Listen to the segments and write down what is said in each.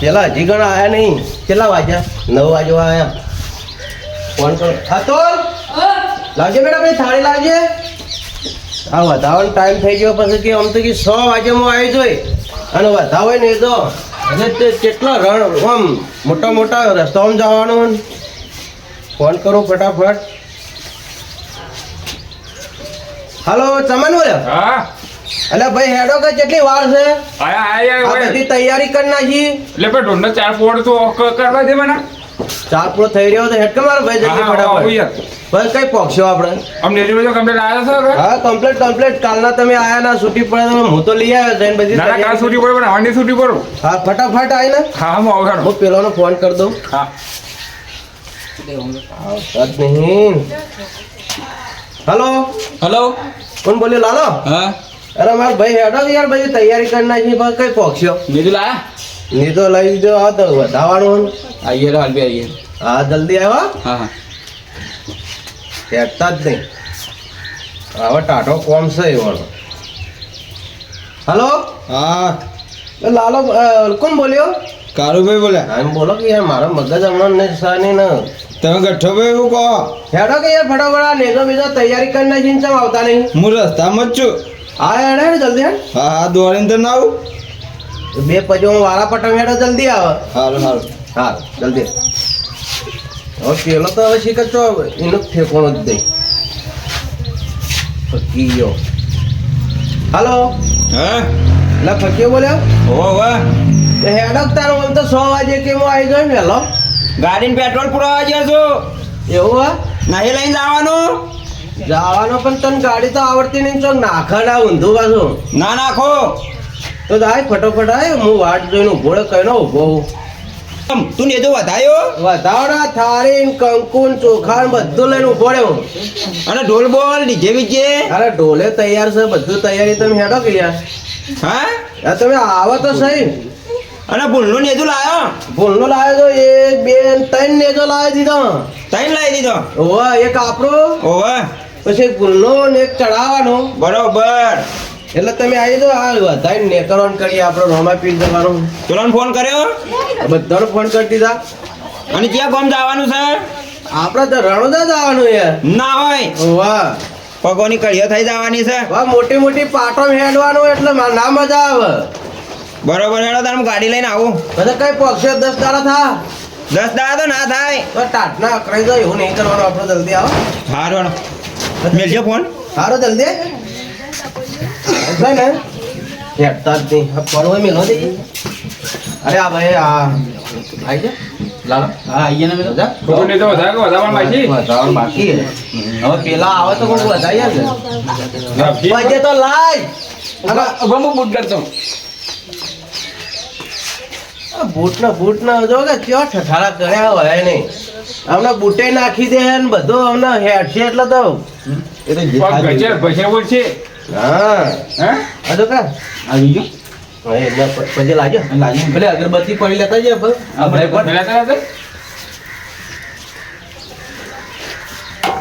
પેલા હજી ઘણા આવ્યા નહીં. કેટલા વાગ્યા? નવ વાગ્યો આવ્યા ફોન કરો. હા તો લાવજે બેટા ભાઈ થાળી લાવજે. આ વધારવાનો ટાઈમ થઈ ગયો પછી કે આમ તો કે સો વાગ્યામાં આવી જોઈ. અને વધાવે ને એ તો અને કેટલા રણ, આમ મોટા મોટા રસ્તાઓમાં જવાનું ફોન કરું ફટાફટ. હાલો, ચમન બોલ્યા? હા. અલે ભાઈ હેડો કે કેટલી વાર છે? આયા આયા આ બધી તૈયારી કરી નાખી. એટલે પણ ઢોંઢનો ચાર ફોડ તો કરવા દે મને. ચાર ફોડ થઈ રહ્યો તો હેડ કે મારો ભાઈ જલ્દી આવું ફટાફટ. યાર. બસ કઈ પોક્ષો આપણે? આમ નેરી બાજુ કમ્પ્લેટ આવ્યા છો? હા કમ્પ્લીટ કમ્પ્લીટ કાલના તમે આયા ના છૂટી પડે તો હું તો લઈ આવ્યો જઈને બધી ના ના કાલ છૂટી પડે પણ આવવાની છૂટી પડો. હા ફટાફટ આવીને હા હા હું આવું હું પેલાનો ફોન કરી દઉં. હા. આવતા નહીં હલો. હલો. કોણ બોલ્યો લાલો? હા. અરે મારો ભાઈ હેડો યાર ભાઈ તૈયારી કરી નાખી પણ કઈ પોક્ષો નિધુ લાયા? નહીં તો લઈ જો આ તો વધારવાનું આઈએ હાલ બે આઈએ હા જલ્દી આવ્યો હા હા. હેડતા જ નહીં. હવે ટાટો કોમ છે એવાનો. હલો? હા. લાલો કોણ બોલ્યો? કારુભાઈ બોલ્યા. હા એમ બોલો કે યાર મારો મગજ હમણાં ને સાની ને. તમે ગઠ્ઠોભાઈ એવું કહો? હેડો કે યાર ફટાફટ આ નેજો બીજો તૈયારી કરી નાખીને ચમ આવતા નહીં? હું રસ્તામાં જ છું. હા હેડે જલ્દી હેડ. હા હા દોડીને તો ના આવું? બે હું વાળા પટમ હેડો જલ્દી આવે. સારું સારું હા જલ્દી. હવે પેલો તો હવે શીખર છો એનો ઠેકોણો જ દઈ. ફકી ગયો હાલો. હા? લા ફકીયો બોલ્યો? હો તો હેડો તારો બોલ તો સો વાગે કે હું આવી ગયો વહેલો ગાડીને પેટ્રોલ પુરાવા ગયા છો. એવું હા? નહીં લઈને જવાનું. જવાનો પણ તને ગાડી તો આવડતી નહીં ચોક નાખા ના ઊંધું પાછું. ના નાખો. તો જાય ફટોફટ આય હું વાટ જોઈને ઊભો કઈનો કઈ ઊભો તું નેજો વધાયો? વધાવડા થાળી કંકુન કંકુ ને ચોખા ને બધું લઈને ઊભો રહ્યો. અને ઢોલ બોલ ડીજે બીજે? અરે ઢોલે તૈયાર છે બધું તૈયારી તમે હેડો કે હા? તમે આવો તો સહી. અને ભૂલનો નેજો લાયો? ભૂલનો લાવ્યો તો એક બે ને ત્રણ નેજો લાવી દીધો. ત્રણ લાવી દીધો? ઓવા એક આપણો. ઓવે. પછી એક ભૂલનો ને એક ચડાવવાનો. બરોબર. એટલે તમે આવી દો આ વધારે નેકરોન કરી આપણો રોમા પી દેવાનો તુરંત ફોન કર્યો? બધાનો ફોન કરી દીધા. અને ક્યાં ગામ જવાનું છે? આપણે તો રણોદા જવાનું યાર ના હોય. વાહ. પગોની કળીઓ થઈ જવાની છે. વાહ મોટી મોટી પાટો હેડવાનું એટલે ના મજા આવે. બરોબર હેડો તારે ગાડી લઈને આવું. બધા કઈ પક્ષે દસ દાડા થા. દસ દાડા તો ના થાય. તો ટાટના અકળાઈ જાય એવું નહીં કરવાનું આપણે જલ્દી આવો. હારું મેલજો ફોન. સારો જલ્દી. છે ને. હેડતા જ નહીં આ પડવો મેલો દે. અરે આ ભાઈ આ આવી જા. લાલા. હા આઈએ ને જા. ખોટું નહીં તો વધારે કે વધારવાનું બાકી? વધારવાનું બાકી હવે પેલા આવે તો કોઈ હા, ફી- બજે તો લાય. હવે હું બૂટ કરતો. બૂટ ના બૂટ ના જો કે ચો ઠઠારા કર્યા હોય નહીં. હમણાં બુટે નાખી દે ને બધો અમને હેડ છે એટલે તો. છે. હા. હે? આ તો કા. આવી ગયો? પછી લાજો લાજો. ભલે અગરબત્તી પડી લેતા જાય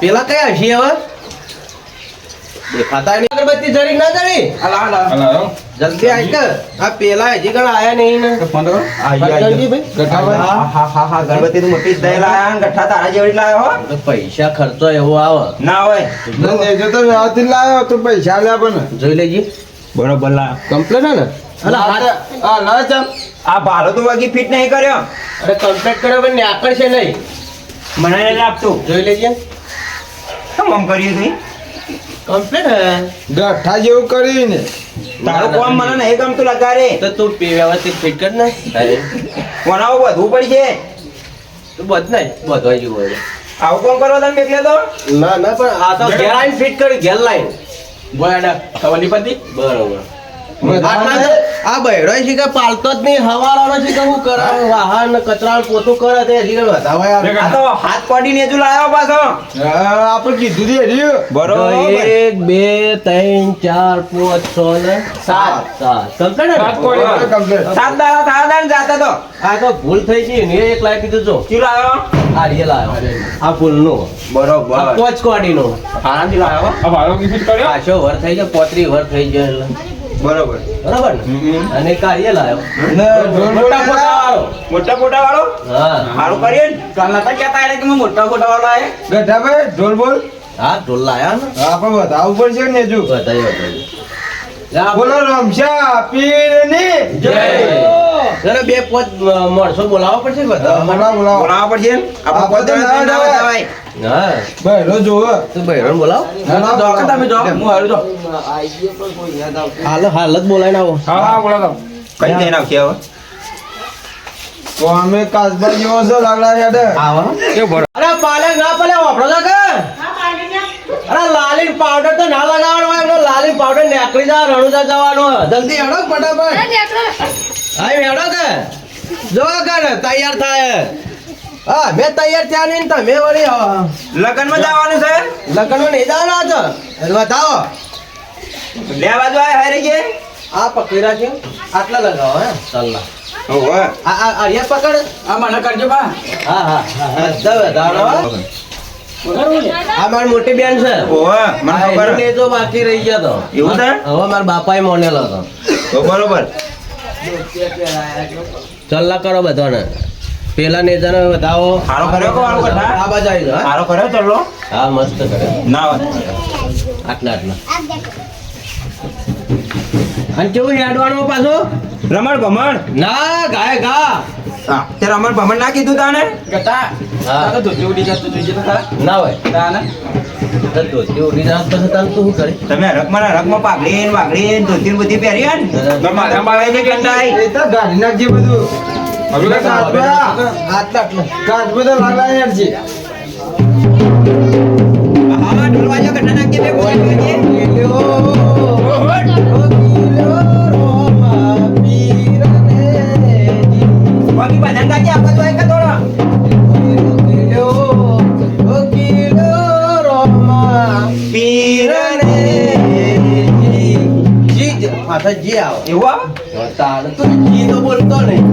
પેલા કયા હશે હવે? દેખાતા અગરબત્તી જરી ના જરી. હાલા હાલા. હાલો, હાલો. જલ્દી આઈ કર. આ પેલા હજી ગણ આયા નહીં ને. ફોન કરો જલ્દી ભાઈ. હા હા હા હા ગણપતિ તું મોટી દઈ લાયા ને ગઠ્ઠા તારા જેવડી લાયો હો. પૈસા ખર્ચો એવો આવે. ના હોય. નેજો તો વ્યવસ્થિત લાવ્યો તું પૈસા લે પણ જોઈ લેજી. બરોબર લા કમ્પ્લેન ને? અલા આ હા લા જમ. આ ભાડો તો વાગી ફિટ નહીં કર્યો? અરે કમ્પ્લેટ કર્યો પણ ન્યાકળ છે નહીં. મને લાગતું. જોઈ લેજે. કેમ આમ કરીએ તું કમ્પ્લેટ હે ગઠ્ઠા જેવું કરીને. તારું કોમ મને નહીં ગમતું લગારે તો તું પે- વ્યવસ્થિત ફિટ કર ને. કોનાવું પડી પડશે તું બધ નહીં બધવા જેવું હોય. આવું કોમ કરો તમે એકલે તો? ના ના પણ આ તો ઘેર ફિટ કરી ઘેર લાઈન બોયાડા ખબર પતિ બરોબર. આટલા તો આ બૈરો છે કે પાલતો જ નહીં હવાળાનો છે કે હું કરાવ? વાહન કચરા ને પોતું કરે તે હજી વધાવા યાર. આ તો હાથ પડીને હજુ લાવ્યો પાછો. આપણે કીધું છે હજી. બરોબર. એક બે ત્રણ ચાર પાંચ છ ને સાત. સાત. કમ્પ્લેટ સાત દાડા ને જાતા તો. આ તો ભૂલ થઈ ગઈ ને એક લાવી દીધું જો ચી લાયો આ રીએ લાવ્યો. આ ભૂલનો. આ બરોબર પોચ કોડીનો. આરામથી લાવ્યો? આ ભાડો કી કર્યો? પાછો વર થઈ ગયો પોત્રી વર થઈ ગયો એટલે. બરોબર. બરાબર ને? અને કાર્ય લાવ્યો મોટા? ફોટા વાળો મોટા ફોટા વાળો હા. મારું કરીએ ને? કાલના તો કહેતા હતા કે મેં મોટા મોટા વાળા આયા. ગઢાભાઈ ઢોલ બોલ. હા ઢોલ લાયા ને? આપણે બતાવવું પડશે ને જો બતાવી બોલો રમશા પીરની જરા બે પોચ મળશો બોલાવવા પડશે બોલાવો બોલાવો. બોલાવવા પડશે પોતે ભાઈ જોવે તું બહેરણ બોલાવ. જો કે તમે જો હું હારું જો હાલ હાલ જ બોલાવીને આવો. હા હા બોલો કઈ જઈને આવશે હવે? તો અમે કાચબા જેવો છે લાગડા અરે પાલે ના પાલે વાપરો કે અરે લાલી પાવડર તો ના લગાવવાનો હોય એમનો લાલી પાવડર નેકળી જા રણુજા જવાનો જલ્દી હેડો ફટાફટ. હા હેડો કે. જો કર તૈયાર થાય. હા મેં તૈયાર થયા નહીં તમે વળી લગ્નમાં જવાનું છે? લગ્નમાં નહીં જવાના છો? એટલે બતાવો બે બાજુ આય હારી ગયે આ પકડી રાખ્યો આટલા લગાવો હે. સલ્લા ઓહો આ આ અરિયા પકડ. આ મને કરજો બા. હા હા હા બધા વધારો આ મારી મોટી બેન છે. ઓહો મને આ ખબર. એનું ને તો બાકી રહી ગયા તો. એવું છે? હવે મારા બાપાએ મોનેલો હતો. તો બરોબર. ચલ્લા કરો બધાને. પેલા નેતાને બતાવો. હારો કર્યો કે? આ બાજુ આવી જાઓ, હારો કર્યો ચલો હા મસ્ત કરે ના આટલા આટલા. અને કેવું હેડવાનું પાછું? રમણ ભમણ? ના ગાય ગા. હા. તે રમણ ભમણ ના કીધું તાને ગતા હા. તો ધોતી ઉડી જતું જોઈએ તો ખરા. ના હોય. તાને તો ધોતી ઉડી જાય પછી તારે શું કરે? તમે હરકમાં ને હરકમાં પાઘડી ને વાઘડી ને ધોતી બધી પહેરી ને. માથા તમારે કંટાઈ એ તો ગાડી નાખજે બધું. હવે કે આટલા આટલા કાચબા તો લાગડા હેડ છે હા ઢોલવાજો કે નાના બે બોલ બોલજે. જી આવો. એવું આવે? તારે તો જી તો બોલતો નહીં.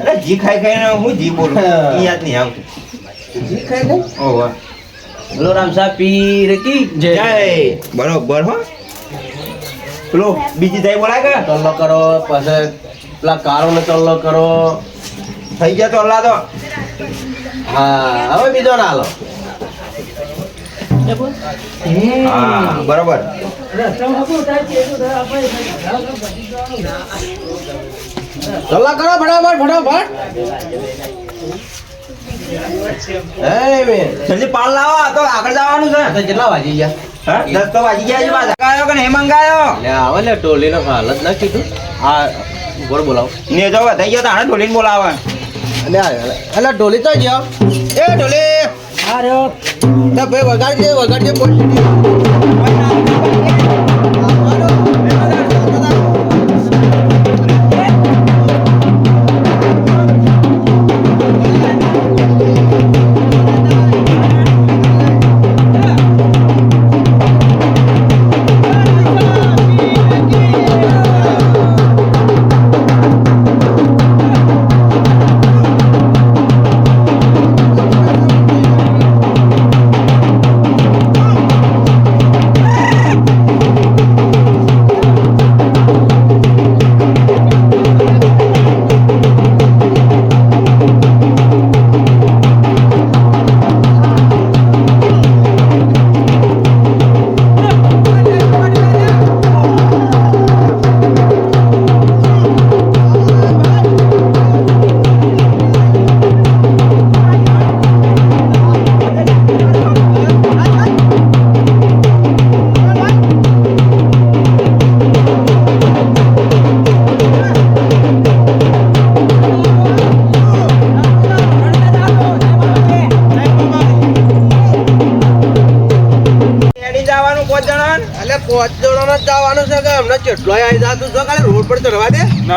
અરે જી ખાઈ ખાઈને હું જી બોલું. યાદ નહીં આવતું. જી ખાઈ લે? ઓહો બોલો રામસા પીર કી? જય. બરોબર હો. પેલો બીજી જાય બોલાય કે કરો પછી પેલા કારો ને ચલ્લો કરો. થઈ ગયા તો અલ્લા તો. હા હવે બીજો ના હાલો. હા બરોબર. ટલ્લા કરો ફટાફટ ફટાફટ. જલ્દી પાલ લાવો તો આગળ જવાનું છે. તો કેટલા વાગી ગયા? હા? દસ તો વાગી ગયા મંગાયો કે નહીં? મંગાયો? આવે લે ટોલીનો હાલત ના કીધું હા બોલ બોલાવો. ને જો થઈ ગયો તાણે ઢોલીને બોલાવે અને આ અલા ઢોલી તો ગયો. એ ઢોલી. અરે તો ભાઈ વગાડજે વગાડજે બોલ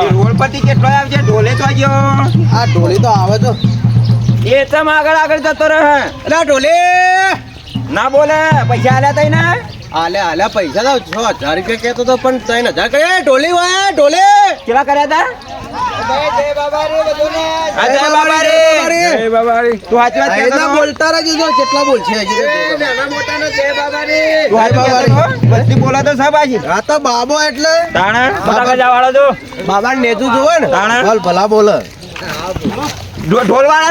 રોડ પરથી કેટલો આવશે ઢોલે તો ગયો આ ઢોલે તો આવે તો. એ તમ આગળ આગળ જતો રહે એટલે ઢોલે! ના બોલે પૈસા આલ્યા તઈ ને? આલે આલે પૈસા તો છ હજાર રૂપિયા કહેતો તો પણ ત્રણ હજાર કરે ઢોલી વાય ઢોલે! કેવા કર્યા હતો? બાબો એટલે. તાણે બાબા જવાળો તું. નેતું જોવે ને. તાણે? ભલા બોલે. ઢો-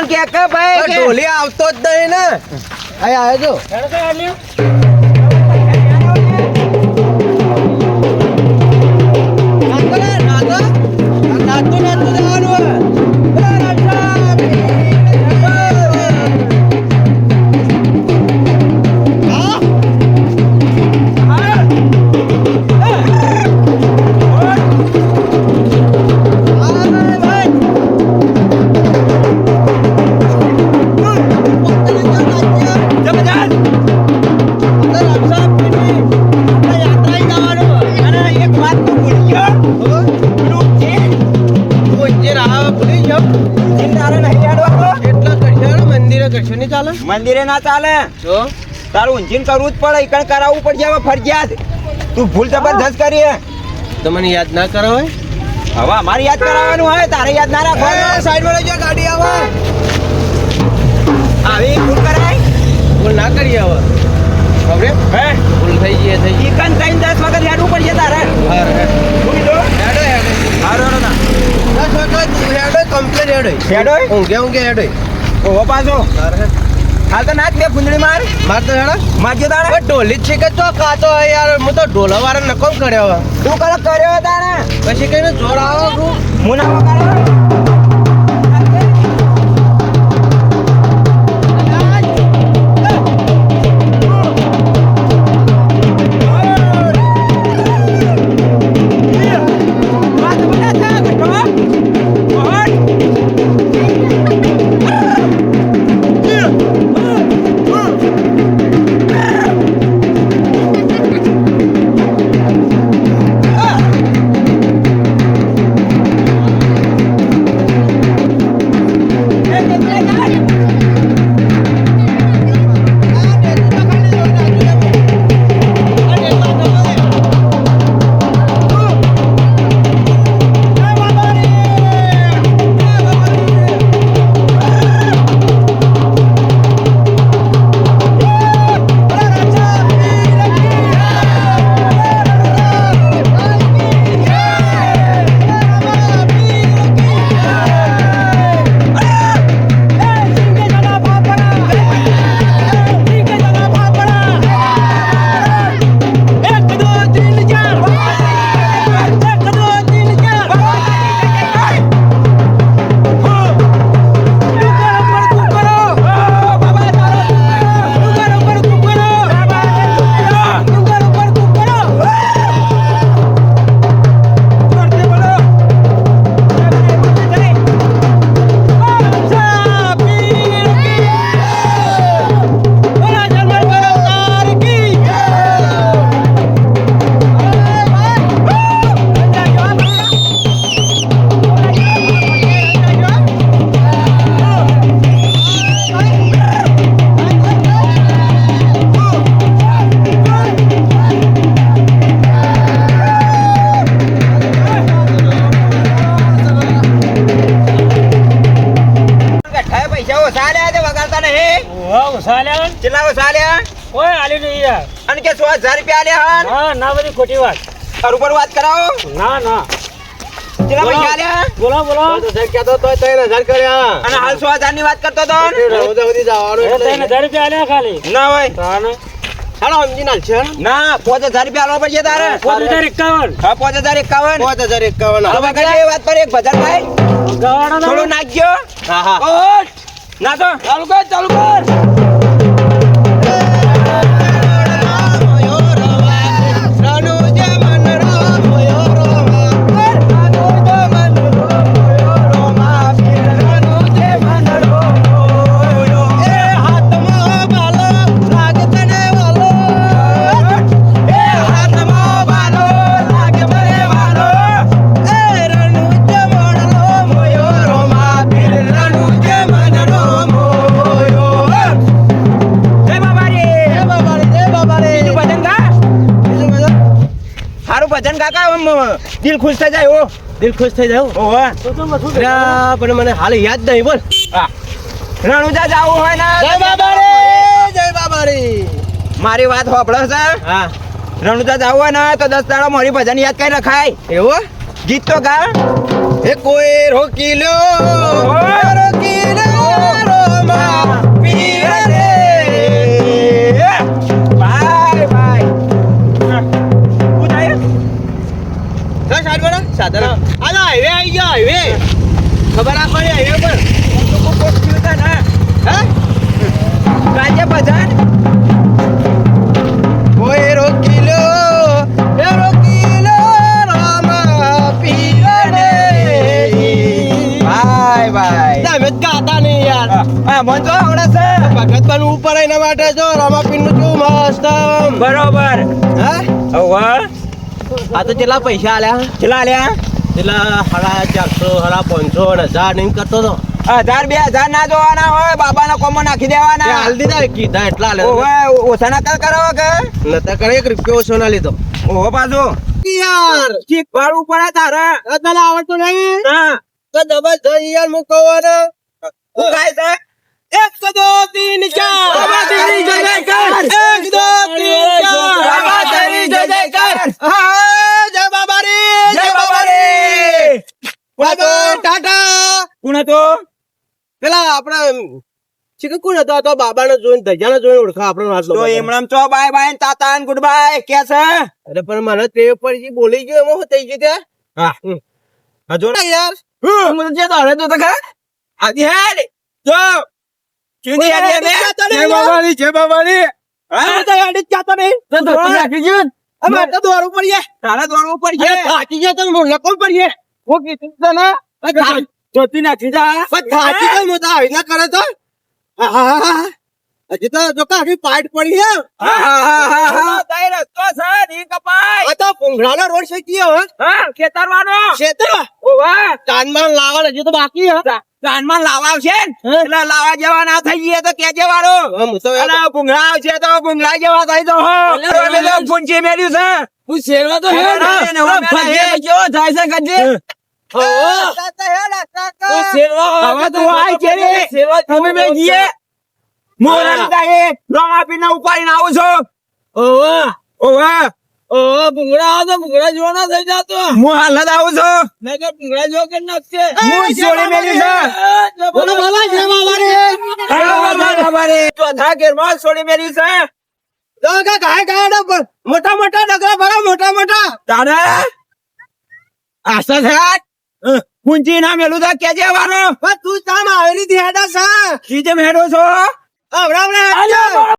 કે કે ભાઈ ઢોલી આવતો જ નહીં ને. અહીં આવ્યો મંદિરે ના ચાલે? તારું ઊંચીન કરવું જ પડે ઈકણ કરાવવું પડશે હવે ફરજિયાત. તું ભૂલ જબરદસ્ત કરી હે. તમને યાદ ના કરો હવે હવે અમારે યાદ કરાવવાનું હોય તારે યાદ ના રાખો સાઈડમાં લેજો ગાડી આવે. આવી ભૂલ કરાય? ભૂલ ના કરીએ હવે. ખબર? હે? ભૂલ થઈ ગઈ થઈ ગઈ. ઈકણ ત્રણ દસ વખત હેડવું પડશે તારે. હેડ. તું? હેડો ના. દસ વખત હેડો કમ્પ્લીટ હેડો? ઊંઘે ઊંઘે હેડો. ઓહો પાછો. હેડ. હાલ તો નાચ બે ફૂંદડી માર. માર તો હેડો. મારજો પણ ઢોલી છે કે તો કાતો યાર? હું તો ઢોલા વાળા નકોમ કર્યો તું કરો કર્યો દાડા પછી કઈને જોર આવો હું ના કેટલા ઓછા આલ્યા? અને કે સો હજાર રૂપિયા આલ્યા હન? ખોટી વાત. તારું પર વાત કરાવો. ના ના. કેટલા પૈસા આલ્યા? બોલો બોલો. તો સાહેબ કહેતો તો ત્રણ હજાર કર્યા. અને હાલ સો હજારની વાત કરતો તો રણુજા સુધી જવાનું એટલે હજાર રૂપિયા આલ્યા ખાલી. ના હોય. હાલો સમજી નાખ છે. ના પાંચ હજાર રૂપિયા આલવા પડશે તારે. પાંચ હજાર એકાવન. હા પાંચ હજાર એકાવન. પાંચ હજાર એકાવન. હાલો વાત પર એક ભજન ભાઈ થોડું નાખજો. હા હા. ના તો ચાલુ કર ચાલુ કર. કાકા આમ દિલ ખુશ થઈ જાય ઓ દિલ ખુશ થઈ જાય ઓહો પણ મને હાલ યાદ નહીં બોલ. હા. રણુજા જાવું હોય ને જય બાબારી! જય બાબા રે મારી વાત હોભળો છે હા. રણુજા જાવું હોય ને તો દસ દાડો મારી ભજન યાદ કઈ રખાય એવું? ગીત તો ગા એ કોઈ રોકી રોકી લો બરોબર. હે? હવે આ તો કેટલા પૈસા આલ્યા? કેટલા લ્યા પેલા હરા ચારસો હરા પાંચસો અને હજાર નહીં કરતો તો. હજાર બે હજાર ના જોવાના હોય બાબાના કોમો નાખી દેવાના. હાલ દીધા કીધા એટલા લે ઓછા ના કર કરો કે? નતા કરે એક રૂપિયો ઓછો ના લીધો. ઓહો પાછો. યાર! ચીક પાડવું પડે તારે. તને આવડતું નહીં? હા તો દબસ જઈ યાર હું કહું ને શું ખાય છે? એક દો તીન ચાર. બાબા તેરી જય જય કર. એક દો તીન ચાર. બાબા તેરી જય જય કર. હા જય બાબા રે જય બાબા રે બાબા ટાટા. કોણ હતો? પેલા આપણે કોણ હતો? તો બાબાને જોઈને ધજાને જોઈને ઓળખા આપણો વાત તો. એમણમ ચો બાય બાય ને તાતા ને ગુડ બાય કે છે? અરે પણ મને તે પર જે બોલી ગયો એમાં હું થઈ ગયું તે. હા. હા જો યાર. હું જે તો હવે તો તો આજે આજી હેડ. જો. ચીની ને જય બાબાની, જય બાબાની હા? તો જ જાતો નહીં. તો તો નાખી જો અમે તો દોડવું પડીએ તારા દોડવું પડશે. અરે થાકી જાય તો લખવું પડીએ હું. કીધું તો ના. જોતી નાખી જા. પણ થાકી ગયો હું તો આવી ના કરે તો. હા, હા. હજી તો જો કે પાઇટ પડી હે. હા હા હા હા હા. રસ્તો છે ની કપાય. આ તો ભૂંગળાનો રોડ છે કયો હે? ખેતરવાનો. ક્ષેત્રમાં ઓવા લાવવાનું હજી તો બાકી હે? જાનમાં લાવા આવશે એટલે લાવા જેવા ના થઈ ગયા તો કેજે વાળો હવે હું ભૂંગળા આવશે તો ભૂંગળા જેવા થઈ તો પૂંચી મેલ્યું છે. હું શેરવા તો હે. હવે કેવો થાય છે કજે હવે તો આય છે રે અમે બે જઈએ મોરલ દાએ રોમાપી ને ઉપાડીને આવું છું. ઓવા ઓવા ઓવા ભૂંગળા તો ભૂંગળા જોવાના થઈ જાતો. હું હાલ આવું છું. મેં કે ભૂંગળા જો કે નાખશે. હું છોડી મેલ્યું છે? બોલો ચોથા છોડી છે? તો કે કાય ડબ મોટા મોટા ડગરા ભરા મોટા મોટા. તારે? આશા છે કુંજી ના મેલું તો કેજે વારો? તું તામ આવેલી થી હેડા સા છો? હમણાં હમણાં